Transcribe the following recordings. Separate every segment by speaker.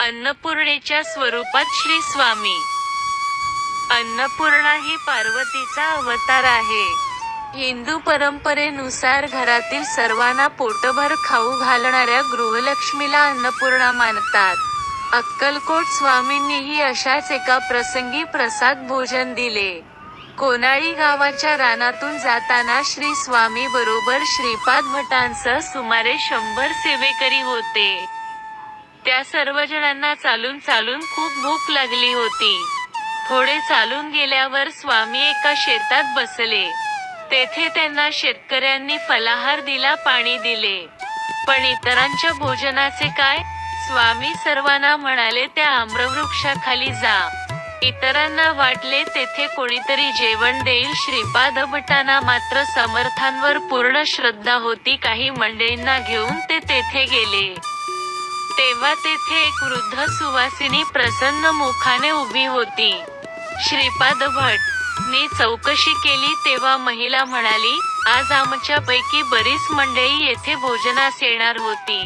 Speaker 1: अन्नपूर्णेच्या स्वरूपात श्री स्वामी. अन्नपूर्णा ही पार्वतीचा अवतार आहे. हिंदू परंपरेनुसार घरातील सर्वांना पोटभर खाऊ घालणाऱ्या गृहलक्ष्मीला अन्नपूर्णा मानतात. अक्कलकोट स्वामींनीही अशाच एका प्रसंगी प्रसाद भोजन दिले. कोनाळी गावाच्या रानातून जाताना श्री स्वामी बरोबर श्रीपाद भटांसह सुमारे शंभर सेवेकरी होते. त्या सर्वजणांना चालून चालून खूप भूक लागली होती. थोडे चालून गेल्यावर स्वामी एका शेतात बसले. तेथे त्यांना शेतकऱ्यांनी फलाहार दिला पाणी दिले. पण इतरांच्या भोजनाचे काय? स्वामी सर्वांना म्हणाले त्या आम्रवृक्षाखाली जा. इतरांना वाटले तेथे कोणीतरी जेवण देईल. श्रीपाद भटांना मात्र समर्थांवर पूर्ण श्रद्धा होती. काही मंडळींना घेऊन ते तेथे गेले. तेव्हा तेथे एक वृद्ध सुवासिनी प्रसन्न मुखाने उभी होती. श्रीपाद भट ने चौकशी केली तेव्हा महिला म्हणाली आज आमच्या पैकी बरीच मंडळी येथे भोजनास येणार होती.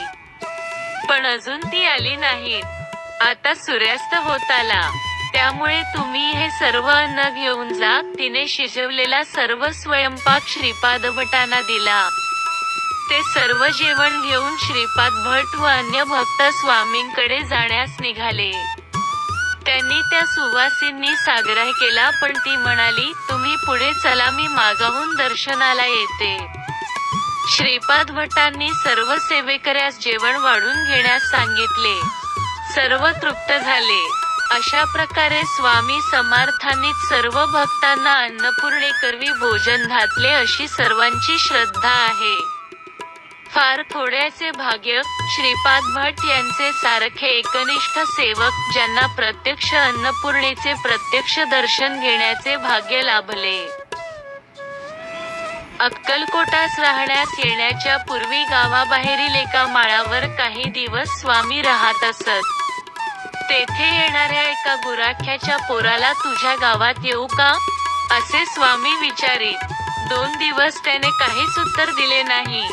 Speaker 1: पण अजून ती आली नाहीत. आता सूर्यास्त होत आला. त्यामुळे तुम्ही हे सर्व अन्न घेऊन जा. तिने शिजवलेला सर्व स्वयंपाक श्रीपाद भटांना दिला. ते सर्व जेवण घेऊन श्रीपाद भट व अन्य भक्त स्वामींकडे जाण्यास निघाले. त्यांनी त्या सुवासींनी आग्रह केला पण ती म्हणाली तुम्ही पुढे चला मी मागाहून दर्शनाला येते. श्रीपाद भटांनी सर्व सेवेकऱ्यास जेवण वाढून घेण्यास सांगितले. सर्व तृप्त झाले. अशा प्रकारे स्वामी समर्थांनी सर्व भक्तांना अन्नपूर्णेकरवी भोजन घातले अशी सर्वांची श्रद्धा आहे. फार थोड्याचे भाग्य श्रीपाद भट यांचे सारखे एकनिष्ठ सेवक ज्यांना प्रत्यक्ष अन्नपूर्णेचे प्रत्यक्ष दर्शन घेण्याचे भाग्य लाभले. अक्कलकोटास राहण्यास येण्याच्या पूर्वी गावाबाहेरील एका माळावर काही दिवस स्वामी राहत असत. तेथे येणाऱ्या एका गुराख्याच्या पोराला तुझ्या गावात येऊ का? असे स्वामी विचारीत. दोन दिवस त्याने काहीच उत्तर दिले नाही.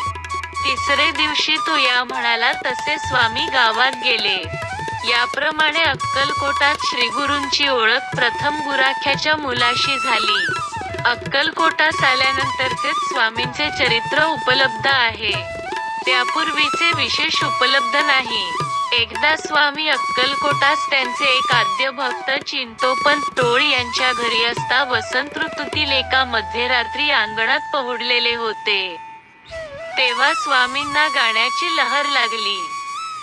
Speaker 1: तिसरे दिवशी तो या म्हणाला तसे स्वामी गावात गेले. याप्रमाणे अक्कलकोटात श्रीगुरूंची ओळख प्रथम गुराख्याच्या मुलाशी झाली. अक्कलकोटास आल्यानंतरचेच स्वामींचे चरित्र उपलब्ध आहे. त्यापूर्वीचे विशेष उपलब्ध नाही. एकदा स्वामी अक्कलकोटास त्यांचे एक आद्य भक्त चिंतोपंत टोळ यांच्या घरी असता वसंत ऋतूतील एका मध्यरात्री अंगणात पहुडलेले होते. तेव्हा स्वामींना गाण्याची लहर लागली.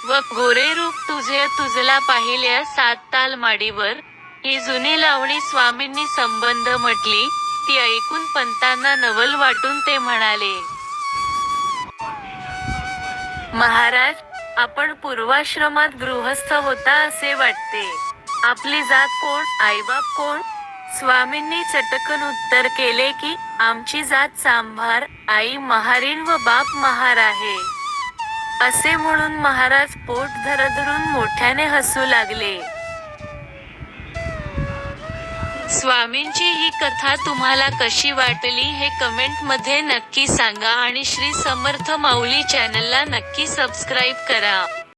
Speaker 1: व गोरे रूप तुझे तुझला पाहिल्या सात ताल माडीवर ही जुनी लावणी स्वामींनी संबंध म्हटली ती ऐकून पंतांना नवल वाटून ते म्हणाले महाराज आपण पूर्वाश्रमात गृहस्थ होता असे वाटते. आपली जात कोण? आईबाप कोण? स्वामींनी चटकन उत्तर केले की आमची जात सांभार आई महारीण व बाप महार आहे. असे म्हणून महाराज पोट धरधरून मोठ्याने हसू लागले. स्वामींची ही कथा तुम्हाला कशी वाटली हे कमेंटमध्ये नक्की सांगा आणि श्री समर्थ माऊली चॅनलला नक्की सबस्क्राईब करा.